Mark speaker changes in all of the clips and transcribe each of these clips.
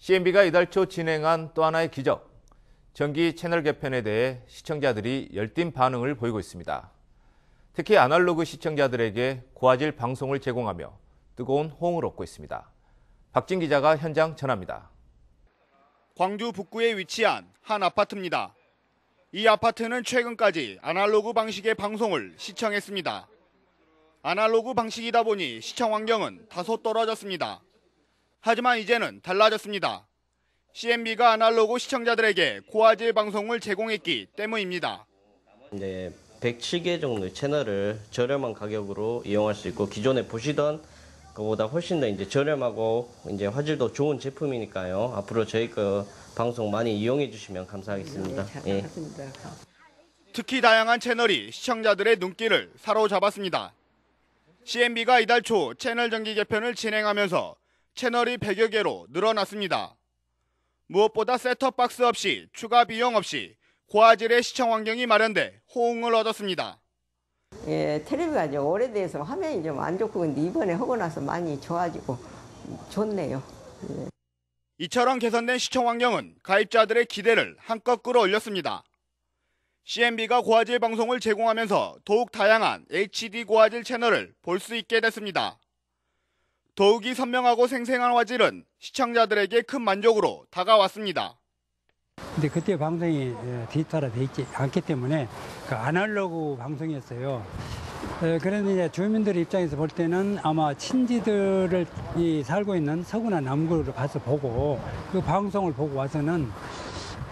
Speaker 1: CNB가 이달 초 진행한 또 하나의 기적. 정기 채널 개편에 대해 시청자들이 열띤 반응을 보이고 있습니다. 특히 아날로그 시청자들에게 고화질 방송을 제공하며 뜨거운 호응을 얻고 있습니다. 박진 기자가 현장 전합니다.
Speaker 2: 광주 북구에 위치한 한 아파트입니다. 이 아파트는 최근까지 아날로그 방식의 방송을 시청했습니다. 아날로그 방식이다 보니 시청 환경은 다소 떨어졌습니다. 하지만 이제는 달라졌습니다. CNB가 아날로그 시청자들에게 고화질 방송을 제공했기 때문입니다.
Speaker 3: 이제 107개 정도의 채널을 저렴한 가격으로 이용할 수 있고 기존에 보시던 그보다 훨씬 더 이제 저렴하고 이제 화질도 좋은 제품이니까요. 앞으로 저희 그 방송 많이 이용해 주시면 감사하겠습니다. 예.
Speaker 2: 특히 다양한 채널이 시청자들의 눈길을 사로잡았습니다. CNB가 이달 초 채널 정기 개편을 진행하면서 채널이 100여 개로 늘어났습니다. 무엇보다 셋톱 박스 없이 추가 비용 없이 고화질의 시청 환경이 마련돼 호응을 얻었습니다.
Speaker 4: 예, 텔레비가 좀 오래돼서 화면이 좀 안 좋고 근데 이번에 하고 나서 많이 좋아지고 좋네요.
Speaker 2: 이처럼 개선된 시청 환경은 가입자들의 기대를 한껏 끌어올렸습니다. CNB가 고화질 방송을 제공하면서 더욱 다양한 HD 고화질 채널을 볼 수 있게 됐습니다. 더욱이 선명하고 생생한 화질은 시청자들에게 큰 만족으로 다가왔습니다.
Speaker 5: 근데 그때 방송이 예, 디지털화 돼 있지 않기 때문에 그 아날로그 방송이었어요. 에, 그런데 이제 주민들 입장에서 볼 때는 아마 친지들을 이 살고 있는 서구나 남구를 가서 보고 그 방송을 보고 와서는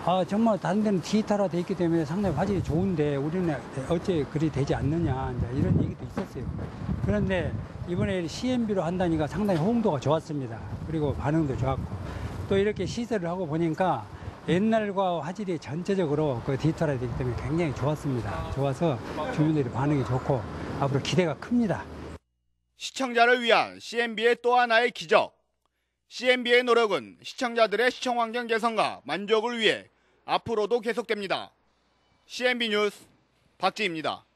Speaker 5: 아 정말 다른 데는 디지털화 돼 있기 때문에 상당히 화질이 좋은데 우리는 어째 그리 되지 않느냐 이런 얘기도 있었어요. 그런데 이번에 CMB로 한다니까 상당히 호응도가 좋았습니다. 그리고 반응도 좋았고 또 이렇게 시설을 하고 보니까 옛날과 화질이 전체적으로 그 디지털화되기 때문에 굉장히 좋았습니다. 좋아서 주민들의 반응이 좋고 앞으로 기대가 큽니다.
Speaker 2: 시청자를 위한 CNB의 또 하나의 기적. CNB의 노력은 시청자들의 시청 환경 개선과 만족을 위해 앞으로도 계속됩니다. CNB 뉴스 박지입니다.